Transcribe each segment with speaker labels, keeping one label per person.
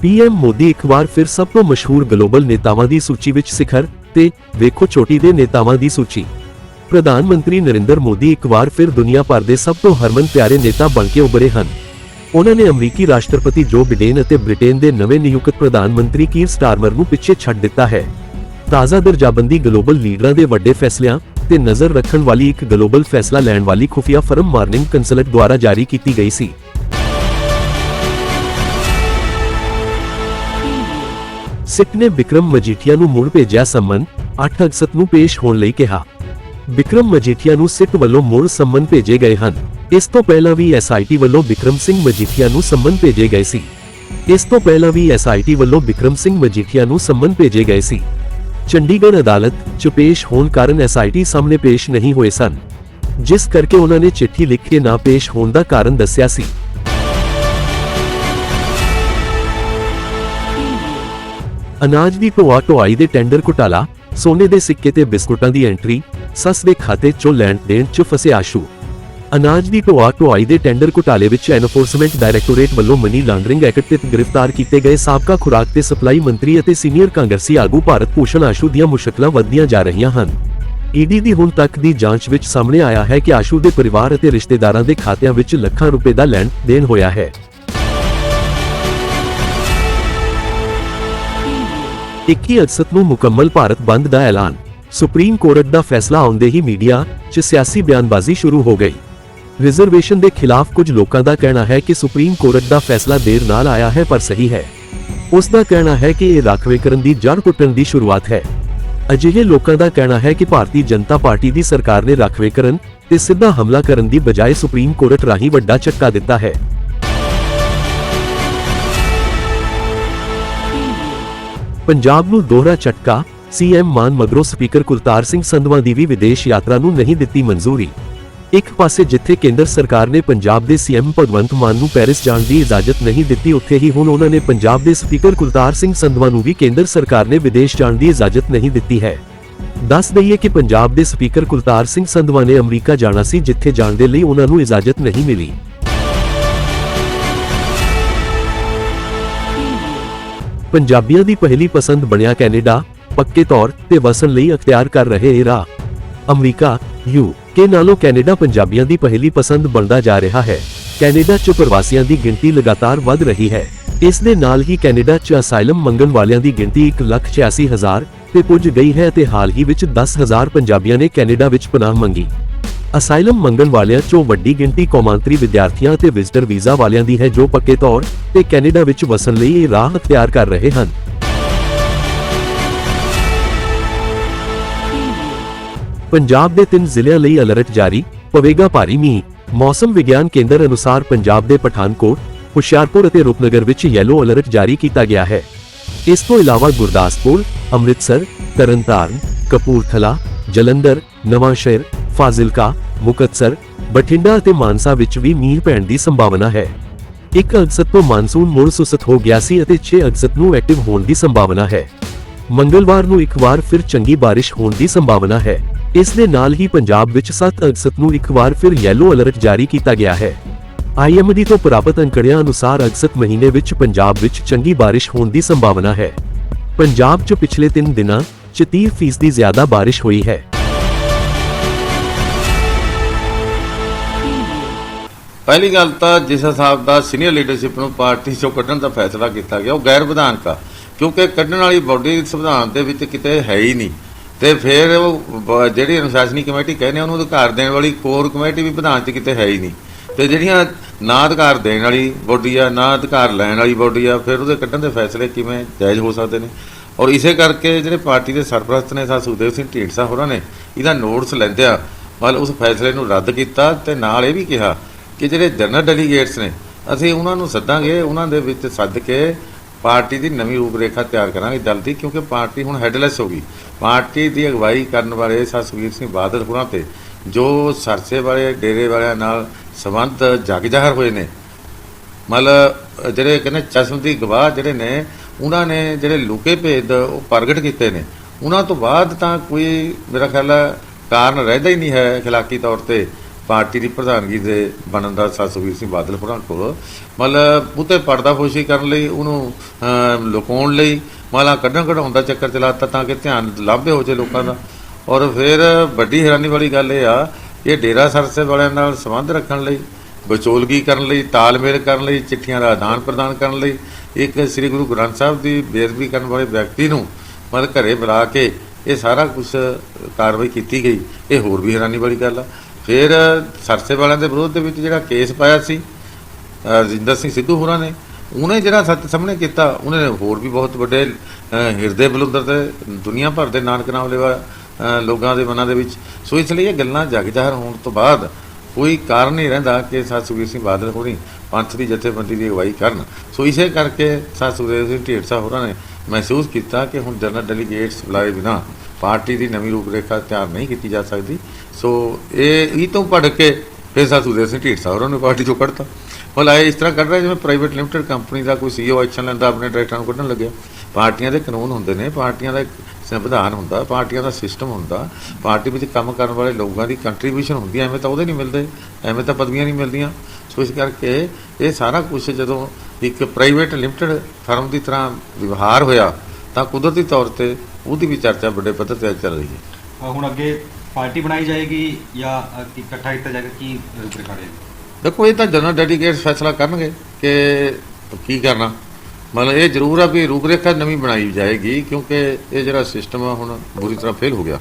Speaker 1: PM Modi ਇੱਕ ਵਾਰ ਫਿਰ ਸਭ ਤੋਂ ਮਸ਼ਹੂਰ ਗਲੋਬਲ ਨੇਤਾਵਾਂ ਦੀ ਸੂਚੀ ਵਿੱਚ ਸਿਖਰ ਤੇ ਵੇਖੋ ਚੋਟੀ ਦੇ ਨੇਤਾਵਾਂ ਦੀ ਸੂਚੀ। ਪ੍ਰਧਾਨ ਮੰਤਰੀ ਨਰਿੰਦਰ ਮੋਦੀ ਇੱਕ ਵਾਰ ਫਿਰ ਦੁਨੀਆ ਭਰ ਦੇ ਸਭ ਤੋਂ ਹਰਮਨ ਪਿਆਰੇ ਨੇਤਾ ਬਣ ਕੇ ਉੱਭਰੇ ਹਨ। ਉਹਨਾਂ ਨੇ ਅਮਰੀਕੀ ਰਾਸ਼ਟਰਪਤੀ ਜੋ ਬਿਡੇਨ ਅਤੇ ਬ੍ਰਿਟੇਨ ਦੇ ਨਵੇਂ ਨਿਯੁਕਤ ਪ੍ਰਧਾਨ ਮੰਤਰੀ ਕੀਰ ਸਟਾਰਮਰ ਨੂੰ ਪਿੱਛੇ ਛੱਡ ਦਿੱਤਾ ਹੈ। ਤਾਜ਼ਾ ਦਰਜਾਬੰਦੀ ਗਲੋਬਲ ਲੀਡਰਾਂ ਦੇ ਵੱਡੇ ਫੈਸਲਿਆਂ ਤੇ ਨਜ਼ਰ ਰੱਖਣ ਵਾਲੀ ਇੱਕ ਗਲੋਬਲ ਫੈਸਲਾ ਲੈਣ ਵਾਲੀ ਖੁਫੀਆ ਫਰਮ ਮਾਰਨਿੰਗ ਕੰਸਲਟ ਦੁਆਰਾ ਜਾਰੀ ਕੀਤੀ ਗਈ ਸੀ। ਸਿੱਖ ਨੇ ਵਿਕਰਮ ਮਜੀਠੀਆ ਨੂੰ ਮੁੜ ਭੇਜਿਆ ਸੰਮਨ 8 ਅਗਸਤ ਨੂੰ ਪੇਸ਼ ਹੋਣ ਲਈ ਕਿਹਾ। ਵਿਕਰਮ ਮਜੀਠੀਆ ਨੂੰ ਸਿੱਖ ਵੱਲੋਂ ਮੁੜ ਸੰਮਨ ਭੇਜੇ ਗਏ ਹਨ। ਇਸ ਤੋਂ ਪਹਿਲਾਂ ਵੀ ਐਸਆਈਟੀ ਵੱਲੋਂ ਵਿਕਰਮ ਸਿੰਘ ਮਜੀਠੀਆ ਨੂੰ ਸੰਮਨ ਭੇਜੇ ਗਏ ਸੀ। ਇਸ ਤੋਂ ਪਹਿਲਾਂ ਵੀ ਐਸਆਈਟੀ ਵੱਲੋਂ ਵਿਕਰਮ ਸਿੰਘ ਮਜੀਠੀਆ ਨੂੰ ਸੰਮਨ ਭੇਜੇ ਗਏ ਸੀ। ਚੰਡੀਗੜ੍ਹ ਅਦਾਲਤ 'ਚ ਪੇਸ਼ ਹੋਣ ਕਾਰਨ ਐਸਆਈਟੀ ਸਾਹਮਣੇ ਪੇਸ਼ ਨਹੀਂ ਹੋਏ ਸਨ। ਜਿਸ ਕਰਕੇ ਉਹਨਾਂ ਨੇ ਚਿੱਠੀ ਲਿਖ ਕੇ ਨਾ ਪੇਸ਼ ਹੋਣ ਦਾ ਕਾਰਨ ਦੱਸਿਆ ਸੀ। ਅਨਾਜ ਦੀ ਢੋਆ ਢੋਆਈ ਦੇ ਟੈਂਡਰ ਘੁਟਾਲਾ, ਸੋਨੇ ਦੇ ਸਿੱਕੇ ਤੇ ਬਿਸਕੁਟਾਂ ਦੀ ਐਂਟਰੀ, ਸੱਸ ਦੇ ਖਾਤੇ 'ਚੋਂ ਲੈਣ ਦੇਣ 'ਚ ਫਸੇ ਆਸ਼ੂ। ਅਨਾਜ ਦੀ ਢੋਆ ਢੋਆਈ ਦੇ ਟੈਂਡਰ ਘੁਟਾਲੇ ਵਿੱਚ ਐਨਫੋਰਸਮੈਂਟ ਡਾਇਰੈਕਟੋਰੇਟ ਵੱਲੋਂ ਮਨੀ ਲਾਂਡਰਿੰਗ ਐਕਟ ਤਹਿਤ ਗ੍ਰਿਫਤਾਰ ਕੀਤੇ ਗਏ ਸਾਬਕਾ ਖੁਰਾਕ ਤੇ ਸਪਲਾਈ ਮੰਤਰੀ ਅਤੇ ਸੀਨੀਅਰ ਕਾਂਗਰਸੀ ਆਗੂ ਭਾਰਤ ਭੂਸ਼ਣ ਆਸ਼ੂ ਦੀਆਂ ਮੁਸ਼ਕਲਾਂ ਵਧਦੀਆਂ ਜਾ ਰਹੀਆਂ ਹਨ। ਈਡੀ ਦੀ ਹੁਣ ਤੱਕ ਦੀ ਜਾਂਚ ਵਿੱਚ ਸਾਹਮਣੇ ਆਇਆ ਹੈ ਕਿ ਆਸ਼ੂ ਦੇ ਪਰਿਵਾਰ ਅਤੇ ਰਿਸ਼ਤੇਦਾਰਾਂ ਦੇ ਖਾਤਿਆਂ ਵਿੱਚ ਲੱਖਾਂ ਰੁਪਏ ਦਾ ਲੈਣ ਦੇਣ ਹੋਇਆ ਹੈ। 21 ਅਗਸਤ ਨੂੰ ਮੁਕੰਮਲ ਭਾਰਤ ਬੰਦ ਦਾ ਐਲਾਨ। ਸੁਪਰੀਮ ਕੋਰਟ ਦਾ ਫੈਸਲਾ ਆਉਂਦੇ ਹੀ ਮੀਡੀਆ 'ਚ ਸਿਆਸੀ ਬਿਆਨਬਾਜ਼ੀ ਸ਼ੁਰੂ ਹੋ ਗਈ। ਰਿਜ਼ਰਵੇਸ਼ਨ ਦੇ ਖਿਲਾਫ ਕੁਝ ਲੋਕਾਂ ਦਾ ਕਹਿਣਾ ਹੈ ਕਿ ਸੁਪਰੀਮ ਕੋਰਟ ਦਾ ਫੈਸਲਾ ਦੇਰ ਨਾਲ ਆਇਆ ਹੈ ਪਰ ਸਹੀ ਹੈ। ਉਸ ਦਾ ਕਹਿਣਾ ਹੈ ਕਿ ਇਹ ਰਾਖਵੇਂਕਰਨ ਦੀ ਜੜ ਪੁੱਟਣ ਦੀ ਸ਼ੁਰੂਆਤ ਹੈ। ਅਜਿਹੇ ਲੋਕਾਂ ਦਾ ਕਹਿਣਾ ਹੈ ਕਿ ਭਾਰਤੀ ਜਨਤਾ ਪਾਰਟੀ ਦੀ ਸਰਕਾਰ ਨੇ ਰਾਖਵੇਂਕਰਨ ਤੇ ਸਿੱਧਾ ਹਮਲਾ ਕਰਨ ਦੀ ਬਜਾਏ ਸੁਪਰੀਮ ਕੋਰਟ ਰਾਹੀਂ ਵੱਡਾ ਝਟਕਾ ਦਿੱਤਾ ਹੈ। ਪੰਜਾਬ ਨੂੰ ਦੋਹਰਾ ਝਟਕਾ, ਸੀਐਮ ਮਾਨ ਮਗਰੋਂ ਸਪੀਕਰ ਕੁਲਤਾਰ ਸਿੰਘ ਸੰਧਵਾ ਦੀ ਵੀ ਵਿਦੇਸ਼ ਯਾਤਰਾ ਨੂੰ ਨਹੀਂ ਦਿੱਤੀ ਮਨਜ਼ੂਰੀ। ਇੱਕ ਪਾਸੇ ਜਿੱਥੇ ਕੇਂਦਰ ਸਰਕਾਰ ਨੇ ਪੰਜਾਬ ਦੇ ਸੀਐਮ ਭਗਵੰਤ ਮਾਨ ਨੂੰ ਪੈਰਿਸ ਜਾਣ ਦੀ ਇਜਾਜ਼ਤ ਨਹੀਂ ਦਿੱਤੀ, ਉੱਥੇ ਹੀ ਹੁਣ ਉਹਨਾਂ ਨੇ ਪੰਜਾਬ ਦੇ ਸਪੀਕਰ ਕੁਲਤਾਰ ਸਿੰਘ ਸੰਧਵਾ ਨੂੰ ਵੀ ਕੇਂਦਰ ਸਰਕਾਰ ਨੇ ਵਿਦੇਸ਼ ਜਾਣ ਦੀ ਇਜਾਜ਼ਤ ਨਹੀਂ ਦਿੱਤੀ ਹੈ। ਦੱਸ ਦਈਏ ਕਿ ਪੰਜਾਬ ਦੇ ਸਪੀਕਰ ਕੁਲਤਾਰ ਸਿੰਘ ਸੰਧਵਾ ਨੇ ਅਮਰੀਕਾ ਜਾਣਾ ਸੀ, ਜਿੱਥੇ ਜਾਣ ਦੇ ਲਈ ਉਹਨਾਂ ਨੂੰ ਇਜਾਜ਼ਤ ਨਹੀਂ ਮਿਲੀ। ਪੰਜਾਬੀਆਂ ਦੀ ਪਹਿਲੀ ਪਸੰਦ ਬਣਿਆ ਕੈਨੇਡਾ, ਪੱਕੇ ਤੌਰ ਤੇ ਵਸਣ ਲਈ ਅਖਤਿਆਰ ਕਰ ਰਹੇ ਇਹ ਅਮਰੀਕਾ, ਯੂ ਕੇ ਨਾਲੋਂ ਕੈਨੇਡਾ ਪੰਜਾਬੀਆਂ ਦੀ ਪਹਿਲੀ ਪਸੰਦ ਬਣਦਾ ਜਾ ਰਿਹਾ ਹੈ। ਕੈਨੇਡਾ 'ਚ ਪ੍ਰਵਾਸੀਆਂ ਦੀ ਗਿਣਤੀ ਲਗਾਤਾਰ ਵਧ ਰਹੀ ਹੈ। ਇਸ ਦੇ ਨਾਲ ਹੀ ਕੈਨੇਡਾ 'ਚ ਅਸਾਈਲਮ ਮੰਗਣ ਵਾਲਿਆਂ ਦੀ ਗਿਣਤੀ 186000 ਤੇ ਪੁੱਜ ਗਈ ਹੈ ਤੇ ਹਾਲ ਹੀ ਵਿੱਚ 10000 ਪੰਜਾਬੀਆਂ ਨੇ ਕੈਨੇਡਾ ਵਿੱਚ ਪਨਾਹ ਮੰਗੀ। ਅਸਾਈਲਮ ਮੰਗਣ ਵਾਲਿਆਂ 'ਚੋਂ ਵੱਡੀ ਗਿਣਤੀ ਕੌਮਾਂਤਰੀ ਵਿਦਿਆਰਥੀਆਂ ਅਤੇ ਵਿਜ਼ਟਰ ਵੀਜ਼ਾ ਵਾਲਿਆਂ ਦੀ ਹੈ ਜੋ ਪੱਕੇ ਤੌਰ ਤੇ ਕੈਨੇਡਾ ਵਿੱਚ ਵਸਣ ਲਈ ਇਹ ਰਾਹ ਅਖਤਿਆਰ ਕਰ ਰਹੇ ਹਨ। ਪੰਜਾਬ ਦੇ ਤਿੰਨ ਜ਼ਿਲ੍ਹਿਆਂ ਲਈ ਅਲਰਟ ਜਾਰੀ, ਪਵੇਗਾ ਭਾਰੀ ਮੀਂਹ। ਮੌਸਮ ਵਿਗਿਆਨ ਕੇਂਦਰ ਅਨੁਸਾਰ ਪੰਜਾਬ ਦੇ ਪਠਾਨਕੋਟ, ਹੁਸ਼ਿਆਰਪੁਰ ਅਤੇ ਰੂਪਨਗਰ ਵਿੱਚ ਯੈਲੋ ਅਲਰਟ ਜਾਰੀ ਕੀਤਾ ਗਿਆ ਹੈ। ਇਸ ਤੋਂ ਇਲਾਵਾ ਗੁਰਦਾਸਪੁਰ, ਅੰਮ੍ਰਿਤਸਰ, ਤਰਨਤਾਰਨ, ਕਪੂਰਥਲਾ, ਜਲੰਧਰ, ਨਵਾਂਸ਼ਹਿਰ ਫਾਜ਼ਿਲਕਾ, ਮੁਕਤਸਰ, ਬਠਿੰਡਾ ਅਤੇ ਮਾਨਸਾ ਵਿੱਚ ਵੀ ਮੀਂਹ ਪੈਣ ਦੀ ਸੰਭਾਵਨਾ ਹੈ। 1 ਅਗਸਤ ਤੋਂ ਮਾਨਸੂਨ ਮੁੜ ਸੁਸਤ ਹੋ ਗਿਆ ਸੀ ਅਤੇ 6 ਅਗਸਤ ਨੂੰ ਐਕਟਿਵ ਹੋਣ ਦੀ ਸੰਭਾਵਨਾ ਹੈ। ਮੰਗਲਵਾਰ ਨੂੰ ਇੱਕ ਵਾਰ ਫਿਰ ਚੰਗੀ ਬਾਰਿਸ਼ ਹੋਣ ਦੀ ਸੰਭਾਵਨਾ ਹੈ। ਇਸ ਦੇ ਨਾਲ ਹੀ ਪੰਜਾਬ ਵਿੱਚ 7 ਅਗਸਤ ਨੂੰ ਇੱਕ ਵਾਰ ਫਿਰ ਯੈਲੋ ਅਲਰਟ ਜਾਰੀ ਕੀਤਾ ਗਿਆ ਹੈ। ਆਈਐਮਡੀ ਤੋਂ ਪ੍ਰਾਪਤ ਅੰਕੜਿਆਂ ਅਨੁਸਾਰ ਅਗਸਤ ਮਹੀਨੇ ਵਿੱਚ ਪੰਜਾਬ ਵਿੱਚ ਚੰਗੀ ਬਾਰਿਸ਼ ਹੋਣ ਦੀ ਸੰਭਾਵਨਾ ਹੈ। ਪੰਜਾਬ 'ਚ ਪਿਛਲੇ 3 ਦਿਨਾਂ 'ਚ 30% ਜ਼ਿਆਦਾ ਬਾਰਿਸ਼ ਹੋਈ ਹੈ।
Speaker 2: ਪਹਿਲੀ ਗੱਲ ਤਾਂ ਜਿਸ ਹਿਸਾਬ ਦਾ ਸੀਨੀਅਰ ਲੀਡਰਸ਼ਿਪ ਨੂੰ ਪਾਰਟੀ ਚੋਂ ਕੱਢਣ ਦਾ ਫੈਸਲਾ ਕੀਤਾ ਗਿਆ, ਉਹ ਗੈਰ ਵਿਧਾਨਕ ਆ। ਕਿਉਂਕਿ ਕੱਢਣ ਵਾਲੀ ਬਾਡੀ ਸੰਵਿਧਾਨ ਦੇ ਵਿੱਚ ਕਿਤੇ ਹੈ ਹੀ ਨਹੀਂ। ਤੇ ਫਿਰ ਉਹ ਬ- ਜਿਹੜੀ ਅਨੁਸ਼ਾਸਨੀ ਕਮੇਟੀ ਕਹਿੰਦੇ ਉਹਨੂੰ ਅਧਿਕਾਰ ਦੇਣ ਵਾਲੀ ਕੋਰ ਕਮੇਟੀ ਵੀ ਵਿਧਾਨ 'ਚ ਕਿਤੇ ਹੈ ਹੀ ਨਹੀਂ। ਤੇ ਜਿਹੜੀਆਂ ਨਾ ਅਧਿਕਾਰ ਦੇਣ ਵਾਲੀ ਬੋਡੀ ਆ, ਨਾ ਅਧਿਕਾਰ ਲੈਣ ਵਾਲੀ ਬੋਡੀ ਆ, ਫਿਰ ਉਹਦੇ ਕੱਢਣ ਦੇ ਫੈਸਲੇ ਕਿਵੇਂ ਜਾਇਜ਼ ਹੋ ਸਕਦੇ ਨੇ? ਔਰ ਇਸੇ ਕਰਕੇ ਜਿਹੜੇ ਪਾਰਟੀ ਦੇ ਸਰਪ੍ਰਸਤ ਨੇ, ਸਾ ਸੁਖਦੇਵ ਸਿੰਘ ਢੀਂਡਸਾ ਹੋਰਾਂ ਨੇ, ਇਹਦਾ ਨੋਟਿਸ ਲੈਂਦਿਆਂ ਵੱਲ ਉਸ ਫੈਸਲੇ ਨੂੰ ਰੱਦ ਕੀਤਾ ਤੇ ਨਾਲ ਇਹ ਵੀ ਕਿਹਾ ਕਿ ਜਿਹੜੇ ਜਨਰਲ ਡੈਲੀਗੇਟਸ ਨੇ, ਅਸੀਂ ਉਹਨਾਂ ਨੂੰ ਸੱਦਾਂਗੇ, ਉਹਨਾਂ ਦੇ ਵਿੱਚ ਸੱਦ ਕੇ ਪਾਰਟੀ ਦੀ ਨਵੀਂ ਰੂਪਰੇਖਾ ਤਿਆਰ ਕਰਾਂਗੇ ਦਲ ਦੀ, ਕਿਉਂਕਿ ਪਾਰਟੀ ਹੁਣ ਹੈਡਲੈਸ ਹੋ ਗਈ। ਪਾਰਟੀ ਦੀ ਅਗਵਾਈ ਕਰਨ ਵਾਲੇ ਸਤਸਵੀਰ ਸਿੰਘ ਬਾਦਲ ਹੋਰਾਂ ਤੇ, ਜੋ ਸਰਸੇ ਵਾਲੇ, ਡੇਰੇ ਵਾਲਿਆਂ ਨਾਲ ਸਬੰਧ ਜਗ ਜ਼ਾਹਰ ਹੋਏ ਨੇ। ਮਤਲਬ ਜਿਹੜੇ ਕਹਿੰਦੇ ਚਸ਼ਮ ਦੀ ਗਵਾਹ ਜਿਹੜੇ ਨੇ, ਉਹਨਾਂ ਨੇ ਜਿਹੜੇ ਲੁਕੇ ਭੇਦ ਉਹ ਪ੍ਰਗਟ ਕੀਤੇ ਨੇ। ਉਹਨਾਂ ਤੋਂ ਬਾਅਦ ਤਾਂ ਕੋਈ ਮੇਰਾ ਖਿਆਲ ਕਾਰਨ ਰਹਿਦਾ ਹੀ ਨਹੀਂ ਹੈ ਖਿਲਾਕੀ ਤੌਰ ਤੇ। ਪਾਰਟੀ ਦੀ ਪ੍ਰਧਾਨਗੀ ਦੇ ਬਣਨ ਦਾ ਸਰ ਸੁਖਬੀਰ ਸਿੰਘ ਬਾਦਲ ਹੋਰਾਂ ਕੋਲ, ਮਤਲਬ ਉਤੇ ਪਰਦਾਫੋਸ਼ੀ ਕਰਨ ਲਈ, ਉਹਨੂੰ ਲੁਕਾਉਣ ਲਈ ਮਾਲਾ ਕੱਢਣ ਕਢਾਉਣ ਦਾ ਚੱਕਰ ਚਲਾਤਾ ਤਾਂ ਕਿ ਧਿਆਨ ਲਾਭੇ ਹੋ ਜੇ ਲੋਕਾਂ ਦਾ। ਔਰ ਫਿਰ ਵੱਡੀ ਹੈਰਾਨੀ ਵਾਲੀ ਗੱਲ ਇਹ ਆ, ਇਹ ਡੇਰਾ ਸਰਸੇ ਵਾਲਿਆਂ ਨਾਲ ਸੰਬੰਧ ਰੱਖਣ ਲਈ, ਵਿਚੋਲਗੀ ਕਰਨ ਲਈ, ਤਾਲਮੇਲ ਕਰਨ ਲਈ, ਚਿੱਠੀਆਂ ਦਾ ਆਦਾਨ ਪ੍ਰਦਾਨ ਕਰਨ ਲਈ, ਇੱਕ ਸ੍ਰੀ ਗੁਰੂ ਗ੍ਰੰਥ ਸਾਹਿਬ ਦੀ ਬੇਅਦਬੀ ਕਰਨ ਵਾਲੇ ਵਿਅਕਤੀ ਨੂੰ ਮਤਲਬ ਘਰੇ ਬੁਲਾ ਕੇ ਇਹ ਸਾਰਾ ਕੁਝ ਕਾਰਵਾਈ ਕੀਤੀ ਗਈ, ਇਹ ਹੋਰ ਵੀ ਹੈਰਾਨੀ ਵਾਲੀ ਗੱਲ ਆ। ਫਿਰ ਸਰਸੇ ਵਾਲਿਆਂ ਦੇ ਵਿਰੋਧ ਦੇ ਵਿੱਚ ਜਿਹੜਾ ਕੇਸ ਪਾਇਆ ਸੀ ਰਜਿੰਦਰ ਸਿੰਘ ਸਿੱਧੂ ਹੋਰਾਂ ਨੇ, ਉਹਨੇ ਜਿਹੜਾ ਸੱਚ ਸਾਹਮਣੇ ਕੀਤਾ, ਉਹਨੇ ਹੋਰ ਵੀ ਬਹੁਤ ਵੱਡੇ ਹਿਰਦੇ ਬਲੁੰਦਰ ਤੇ ਦੁਨੀਆ ਭਰ ਦੇ ਨਾਨਕ ਨਾਮ ਲੈਵਾ ਲੋਕਾਂ ਦੇ ਮਨਾਂ ਦੇ ਵਿੱਚ। ਸੋ ਇਸ ਲਈ ਇਹ ਗੱਲਾਂ ਜਗ ਜ਼ਾਹਰ ਹੋਣ ਤੋਂ ਬਾਅਦ ਕੋਈ ਕਾਰਨ ਨਹੀਂ ਰਹਿੰਦਾ ਕਿ ਸਰ ਸੁਖਬੀਰ ਸਿੰਘ ਬਾਦਲ ਹੋਣੀ ਪੰਥ ਦੀ ਜਥੇਬੰਦੀ ਦੀ ਅਗਵਾਈ ਕਰਨ। ਸੋ ਇਸੇ ਕਰਕੇ ਸਰ ਸੁਖਦੇਵ ਸਿੰਘ ਢੀਂਡਸਾ ਹੋਰਾਂ ਨੇ ਮਹਿਸੂਸ ਕੀਤਾ ਕਿ ਹੁਣ ਜਨਰਲ ਡੈਲੀਗੇਟਸ ਬੁਲਾਏ ਬਿਨਾ ਪਾਰਟੀ ਦੀ ਨਵੀਂ ਰੂਪਰੇਖਾ ਤਿਆਰ ਨਹੀਂ ਕੀਤੀ ਜਾ ਸਕਦੀ। ਸੋ ਇਹ ਇਹ ਤੋਂ ਪੜ ਕੇ ਫਿਰ ਸਰ ਸੁਖਦੇਵ ਸਿੰਘ ਢੀਂਡਸਾ ਹੋਰਾਂ ਨੇ ਪਾਰਟੀ ਚੋਂ ਕੱਢਤਾ। ਭਲਾ ਇਹ ਇਸ ਤਰ੍ਹਾਂ ਕੱਢ ਰਿਹਾ ਜਿਵੇਂ ਪ੍ਰਾਈਵੇਟ ਲਿਮਟਿਡ ਕੰਪਨੀ ਦਾ ਕੋਈ ਸੀਈਓ ਐਕਸ਼ਨ ਲੈਂਦਾ, ਆਪਣੇ ਡਾਇਰੈਕਟਰਾਂ ਨੂੰ ਕੱਢਣ ਲੱਗਿਆ। ਪਾਰਟੀਆਂ ਦੇ ਕਾਨੂੰਨ ਹੁੰਦੇ ਨੇ, ਪਾਰਟੀਆਂ ਦਾ ਸੰਵਿਧਾਨ ਹੁੰਦਾ, ਪਾਰਟੀਆਂ ਦਾ ਸਿਸਟਮ ਹੁੰਦਾ। ਪਾਰਟੀ ਵਿੱਚ ਕੰਮ ਕਰਨ ਵਾਲੇ ਲੋਕਾਂ ਦੀ ਕੰਟਰੀਬਿਊਸ਼ਨ ਹੁੰਦੀ ਐਵੇਂ ਤਾਂ ਉਹਦੇ ਨਹੀਂ ਮਿਲਦੇ, ਐਵੇਂ ਤਾਂ ਪਦਵੀਆਂ ਨਹੀਂ ਮਿਲਦੀਆਂ। ਸੋ ਇਸ ਕਰਕੇ ਇਹ ਸਾਰਾ ਕੁਝ ਜਦੋਂ ਇੱਕ ਪ੍ਰਾਈਵੇਟ ਲਿਮਟਿਡ ਫਰਮ ਦੀ ਤਰ੍ਹਾਂ ਵਿਵਹਾਰ ਹੋਇਆ, ਤਾਂ ਕੁਦਰਤੀ ਤੌਰ ਤੇ ਉਹਦੀ ਵੀ ਚਰਚਾ ਵੱਡੇ ਪੱਧਰ ਤੇ ਅੱਜ ਚੱਲ ਰਹੀ ਹੈ।
Speaker 3: ਹੁਣ ਅੱਗੇ ਪਾਰਟੀ ਬਣਾਈ ਜਾਏਗੀ ਜਾਂ ਅ, ਕੀ ਇਕੱਠਾ ਕੀਤਾ ਜਾਏਗਾ ਕੀ ਰੂਪਰੇਖਾ ਰਹੇਗੀ?
Speaker 2: ਦੇਖੋ ਇਹ ਤਾਂ ਜਨਰਲ ਡੈਲੀਗੇਟਸ ਫੈਸਲਾ ਕਰਨਗੇ ਕਿ ਕੀ ਕਰਨਾ। ਮਤਲਬ ਇਹ ਜ਼ਰੂਰ ਆ ਵੀ ਰੂਪਰੇਖਾ ਨਵੀਂ ਬਣਾਈ ਜਾਏਗੀ ਕਿਉਂਕਿ ਇਹ ਜਿਹੜਾ ਸਿਸਟਮ ਆ ਹੁਣ ਬੁਰੀ ਤਰ੍ਹਾਂ ਫੇਲ ਹੋ ਗਿਆ।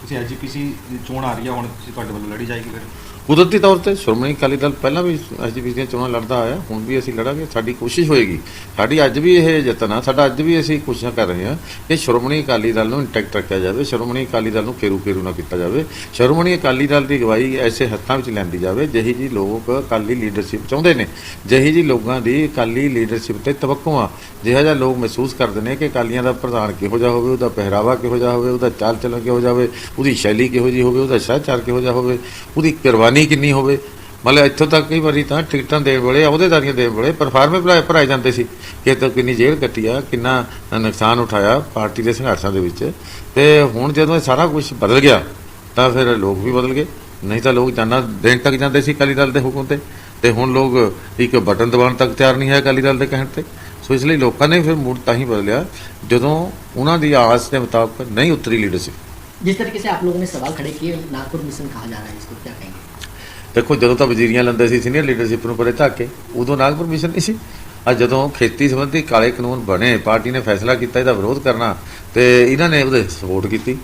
Speaker 3: ਤੁਸੀਂ ਐਜੀਪੀਸੀ ਚੋਣ ਆ ਰਹੀ ਹੈ ਹੁਣ ਤੁਸੀਂ ਤੁਹਾਡੇ ਵੱਲੋਂ ਲੜੀ ਜਾਏਗੀ ਫਿਰ।
Speaker 2: ਕੁਦਰਤੀ ਤੌਰ ਤੇ ਸ਼੍ਰੋਮਣੀ ਅਕਾਲੀ ਦਲ ਪਹਿਲਾਂ ਵੀ ਐਸਜੀਪੀ ਦੀਆਂ ਚੋਣਾਂ ਲੜਦਾ ਆਇਆ, ਹੁਣ ਵੀ ਅਸੀਂ ਲੜਾਂਗੇ, ਸਾਡੀ ਕੋਸ਼ਿਸ਼ ਹੋਏਗੀ। ਸਾਡੀ ਅੱਜ ਵੀ ਇਹ ਯਤਨ ਆ, ਸਾਡਾ ਅੱਜ ਵੀ ਅਸੀਂ ਕੋਸ਼ਿਸ਼ਾਂ ਕਰ ਰਹੇ ਹਾਂ ਕਿ ਸ਼੍ਰੋਮਣੀ ਅਕਾਲੀ ਦਲ ਨੂੰ ਇੰਟੈਕਟ ਰੱਖਿਆ ਜਾਵੇ, ਸ਼੍ਰੋਮਣੀ ਅਕਾਲੀ ਦਲ ਨੂੰ ਫੇਰੂ ਫੇਰੂ ਨਾ ਕੀਤਾ ਜਾਵੇ। ਸ਼੍ਰੋਮਣੀ ਅਕਾਲੀ ਦਲ ਦੀ ਅਗਵਾਈ ਐਸੇ ਹੱਥਾਂ ਵਿੱਚ ਲੈਂਦੀ ਜਾਵੇ, ਜਿਹੀ ਜੀ ਲੋਕ ਅਕਾਲੀ ਲੀਡਰਸ਼ਿਪ ਚਾਹੁੰਦੇ ਨੇ, ਜਿਹੀ ਜੀ ਲੋਕਾਂ ਦੀ ਅਕਾਲੀ ਲੀਡਰਸ਼ਿਪ ਤੇ ਤਵੱਕੂ ਆ। ਜਿਹੜਾ ਜਿਹਾ ਲੋਕ ਮਹਿਸੂਸ ਕਰਦੇ ਨੇ ਕਿ ਅਕਾਲੀਆਂ ਦਾ ਪ੍ਰਧਾਨ ਕਿਹੋ ਜਿਹਾ ਹੋਵੇ, ਉਹਦਾ ਪਹਿਰਾਵਾ ਕਿਹੋ ਜਿਹਾ ਹੋਵੇ, ਉਹਦਾ ਚਾਲ ਚੱਲਣ ਕਿਹੋ ਜਿਹਾ ਹੋਵੇ, ਉਹਦੀ ਸ਼ੈਲੀ ਕਿਹੋ ਜਿਹੀ ਹੋਵੇ, ਉਹਦਾ ਸ਼ਾਹਚਾਰ ਕਿਹੋ ਜਿਹਾ ਹੋਵੇ, ਉਹਦੀ ਕੁਰਬਾਨੀ ਕਿੰਨੀ ਹੋਵੇ ਮਤਲਬ ਇੱਥੋਂ ਤੱਕ ਕਈ ਵਾਰੀ ਤਾਂ ਟਿਕਟਾਂ ਦੇਣ ਵੇਲੇ ਅਹੁਦੇਦਾਰੀਆਂ ਦੇਣ ਵੇਲੇ ਪਰਫਾਰਮੇ ਭਰਾਏ ਭਰਾਏ ਜਾਂਦੇ ਸੀ ਕਿ ਤਾਂ ਕਿੰਨੀ ਜੇਲ੍ਹ ਕੱਟੀ ਆ ਕਿੰਨਾ ਨੁਕਸਾਨ ਉਠਾਇਆ ਪਾਰਟੀ ਦੇ ਸੰਘਰਸ਼ਾਂ ਦੇ ਵਿੱਚ ਤੇ ਹੁਣ ਜਦੋਂ ਇਹ ਸਾਰਾ ਕੁਝ ਬਦਲ ਗਿਆ ਤਾਂ ਫਿਰ ਲੋਕ ਵੀ ਬਦਲ ਗਏ ਨਹੀਂ ਤਾਂ ਲੋਕ ਜਾਨਾਂ ਦੇਣ ਤੱਕ ਜਾਂਦੇ ਸੀ ਅਕਾਲੀ ਦਲ ਦੇ ਹੁਕਮ ਤੇ ਤੇ ਹੁਣ ਲੋਕ ਇੱਕ ਬਟਨ ਦਬਾਉਣ ਤੱਕ ਤਿਆਰ ਨਹੀਂ ਹੈ ਅਕਾਲੀ ਦਲ ਦੇ ਕਹਿਣ ਤੇ ਸੋ ਇਸ ਲਈ ਲੋਕਾਂ ਨੇ ਫਿਰ ਮੂਡ ਤਾਂ ਹੀ ਬਦਲਿਆ ਜਦੋਂ ਉਹਨਾਂ ਦੀ ਆਸ ਦੇ ਮੁਤਾਬਕ ਨਹੀਂ ਉਤਰੀ ਲੀਡਰਸ਼ਿਪ
Speaker 4: जिस तरीके से आप लोगों ने सवाल खड़े किए नागपुर मिशन कहा जा रहा है इसको क्या कहेंगे
Speaker 2: ਦੇਖੋ, ਜਦੋਂ ਤਾਂ ਵਜ਼ੀਰੀਆਂ ਲੈਂਦੇ ਸੀ ਸੀਨੀਅਰ ਲੀਡਰਸ਼ਿਪ ਨੂੰ ਪਰੇ ਧੱਕ ਕੇ, ਉਦੋਂ ਨਾਗਪੁਰ ਪਰਮਿਸ਼ਨ ਨਹੀਂ ਸੀ। ਅੱਜ ਜਦੋਂ ਖੇਤੀ ਸੰਬੰਧੀ ਕਾਲੇ ਕਾਨੂੰਨ ਬਣੇ, ਪਾਰਟੀ ਨੇ ਫੈਸਲਾ ਕੀਤਾ, ਇਹਦਾ ਵਿਰੋਧ ਕਰਨਾ, ਤੇ ਇਹਨਾਂ ਨੇ ਉਹਦੇ ਸਪੋਰਟ ਕੀਤੀ।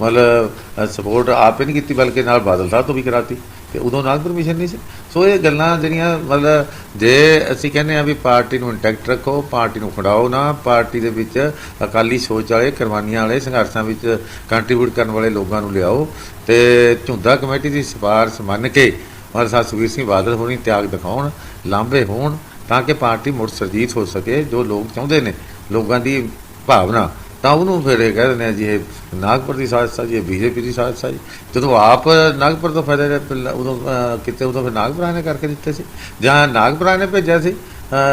Speaker 2: ਮਤਲਬ ਸਪੋਰਟ ਆਪੇ ਨਹੀਂ ਕੀਤੀ, ਬਲਕਿ ਨਾਲ ਬਾਦਲ ਸਾਹਿਬ ਤੋਂ ਵੀ ਕਰਾਤੀ, ਤੇ ਉਦੋਂ ਨਾਗਪੁਰ ਪਰਮਿਸ਼ਨ ਨਹੀਂ ਸੀ। ਸੋ ਇਹ ਗੱਲਾਂ ਜਿਹੜੀਆਂ, ਮਤਲਬ, ਜੇ ਅਸੀਂ ਕਹਿੰਦੇ ਆ ਵੀ ਪਾਰਟੀ ਨੂੰ ਇੰਟੈਕਟ ਰੱਖੋ, ਪਾਰਟੀ ਨੂੰ ਖੜਾਓ ਨਾ, ਪਾਰਟੀ ਦੇ ਵਿੱਚ ਅਕਾਲੀ ਸੋਚ ਵਾਲੇ, ਕੁਰਬਾਨੀਆਂ ਵਾਲੇ, ਸੰਘਰਸ਼ਾਂ ਵਿੱਚ ਕੰਟਰੀਬਿਊਟ ਕਰਨ ਵਾਲੇ ਲੋਕਾਂ ਨੂੰ ਲਿਆਓ, ਤੇ ਝੁੰਦਾ ਕਮੇਟੀ ਦੀ ਸਿਫਾਰਿਸ਼ ਮੰਨ ਕੇ ਪਰ ਸਾ ਸੁਖਬੀਰ ਸਿੰਘ ਬਾਦਲ ਹੋਣੀ ਤਿਆਗ ਦਿਖਾਉਣ ਲਾਂਭੇ ਹੋਣ ਤਾਂ ਕਿ ਪਾਰਟੀ ਮੁੜ ਸਰਜੀਤ ਹੋ ਸਕੇ ਜੋ ਲੋਕ ਚਾਹੁੰਦੇ ਨੇ ਲੋਕਾਂ ਦੀ ਭਾਵਨਾ ਤਾਂ ਉਹਨੂੰ ਫਿਰ ਇਹ ਕਹਿ ਦਿੰਦੇ ਆ ਜੀ ਇਹ ਨਾਗਪੁਰ ਦੀ ਸਾਜ਼ਿਸ਼ ਆ ਜੀ ਇਹ ਬੀਜੇਪੀ ਦੀ ਸਾਜ਼ਿਸ਼ ਆ ਜੀ। ਜਦੋਂ ਆਪ ਨਾਗਪੁਰ ਤੋਂ ਫਾਇਦਾ ਰਿਹਾ ਉਦੋਂ ਅਹ, ਕਿਤੇ ਉਦੋਂ ਫਿਰ ਨਾਗਪੁਰਾ ਨੇ ਕਰਕੇ ਦਿੱਤੇ ਸੀ। ਜਾਂ ਨਾਗਪੁਰਾ ਨੇ ਭੇਜਿਆ ਸੀ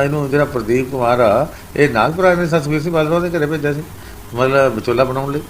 Speaker 2: ਇਹਨੂੰ ਜਿਹੜਾ ਪ੍ਰਦੀਪ ਕੁਮਾਰ ਆ ਇਹ ਨਾਗਪੁਰਾ ਨੇ ਸਤਿਗੁਰੂ ਸਿੰਘ ਬਾਦਲ ਦੇ ਘਰੇ ਭੇਜਿਆ ਸੀ ਮਤਲਬ ਵਿਚੋਲਾ ਬਣਾਉਣ ਲਈ।